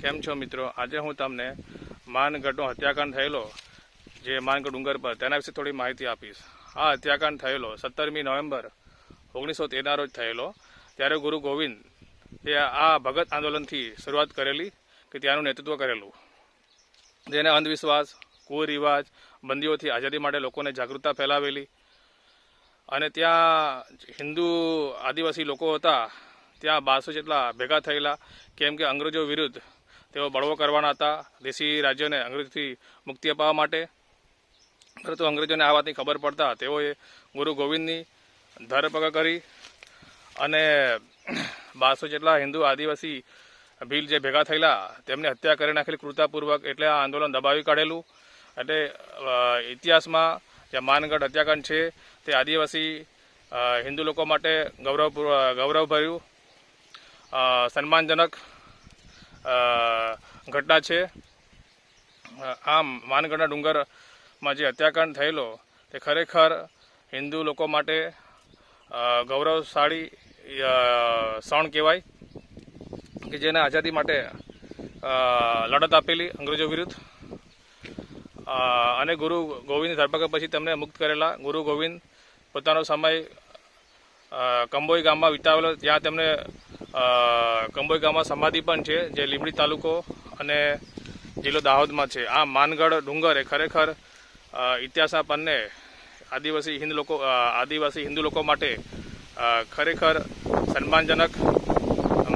કેમ છો મિત્રો? આજે હું તમને માનગઢનો હત્યાકાંડ થયેલો, જે માનગઢ ડુંગર પર, તેના વિશે થોડી માહિતી આપીશ. આ હત્યાકાંડ થયેલો સત્તરમી નવેમ્બર ઓગણીસો તેરના રોજ થયેલો, ત્યારે ગુરુ ગોવિંદ એ આ ભગત આંદોલનથી શરૂઆત કરેલી કે ત્યાંનું નેતૃત્વ કરેલું. જેને અંધવિશ્વાસ, કુરિવાજ, બંદીઓથી આઝાદી માટે લોકોને જાગૃતતા ફેલાવેલી અને ત્યાં હિન્દુ આદિવાસી લોકો હતા, ત્યાં બારસો જેટલા ભેગા થયેલા, કેમ કે અંગ્રેજો વિરુદ્ધ તેઓ બળવો કરવાના હતા. દેશી રાજ્યોને અંગ્રેજથી મુક્તિ અપાવવા માટે. પરંતુ અંગ્રેજોને આ વાતની ખબર પડતા તેઓએ ગુરુ ગોવિંદની ધરપકડ કરી અને બારસો જેટલા હિન્દુ આદિવાસી ભીલ જે ભેગા થયેલા, તેમને હત્યા કરી નાખેલી ક્રૂરતાપૂર્વક એટલે આ આંદોલન દબાવી કાઢેલું. એટલે ઇતિહાસમાં જે માનગઢ હત્યાકાંડ છે, તે આદિવાસી હિન્દુ લોકો માટે ગૌરવ, ગૌરવભર્યું સન્માનજનક ઘટના છે. આમ માનગઢના ડુંગરમાં જે હત્યાકાંડ થયેલો, તે ખરેખર હિન્દુ લોકો માટે ગૌરવશાળી સણ કહેવાય કે જેને આઝાદી માટે લડત આપેલી અંગ્રેજો વિરુદ્ધ. અને ગુરુ ગોવિંદ ધરપકડ પછી તેમને મુક્ત કરેલા ગુરુ ગોવિંદ પોતાનો સમય કંબોઈ ગામમાં વિતાવેલો ત્યાં તેમને કંબોઈ ગામમાં સમાધિ પણ છે, જે લીંબડી તાલુકો અને જિલ્લો દાહોદમાં છે. આ માનગઢ ડુંગર એ ખરેખર ઇતિહાસના પન્ને આદિવાસી હિન્દ લોકો આદિવાસી હિન્દુ લોકો માટે ખરેખર સન્માનજનક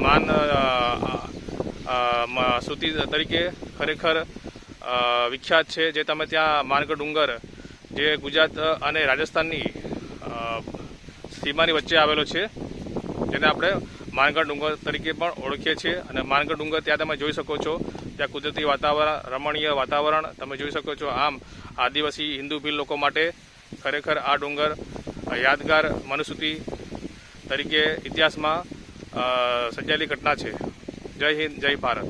માન સ્તુતિ તરીકે ખરેખર વિખ્યાત છે, જે તમે ત્યાં માનગઢ ડુંગર, જે ગુજરાત અને રાજસ્થાનની સીમાની વચ્ચે આવેલો છે. જેને આપણે માનગઢ ડુંગર તરીકે પણ ઓળખીએ છીએ અને માનગઢ ડુંગર ત્યાં તમે જોઈ શકો છો. ત્યાં કુદરતી વાતાવરણ, રમણીય વાતાવરણ તમે જોઈ શકો છો. આમ આદિવાસી, હિન્દુ ભીલ લોકો માટે ખરેખર આ ડુંગર યાદગાર મનુસ્મૃતિ તરીકે ઇતિહાસમાં સર્જાયેલી ઘટના છે. જય હિન્દ, જય ભારત.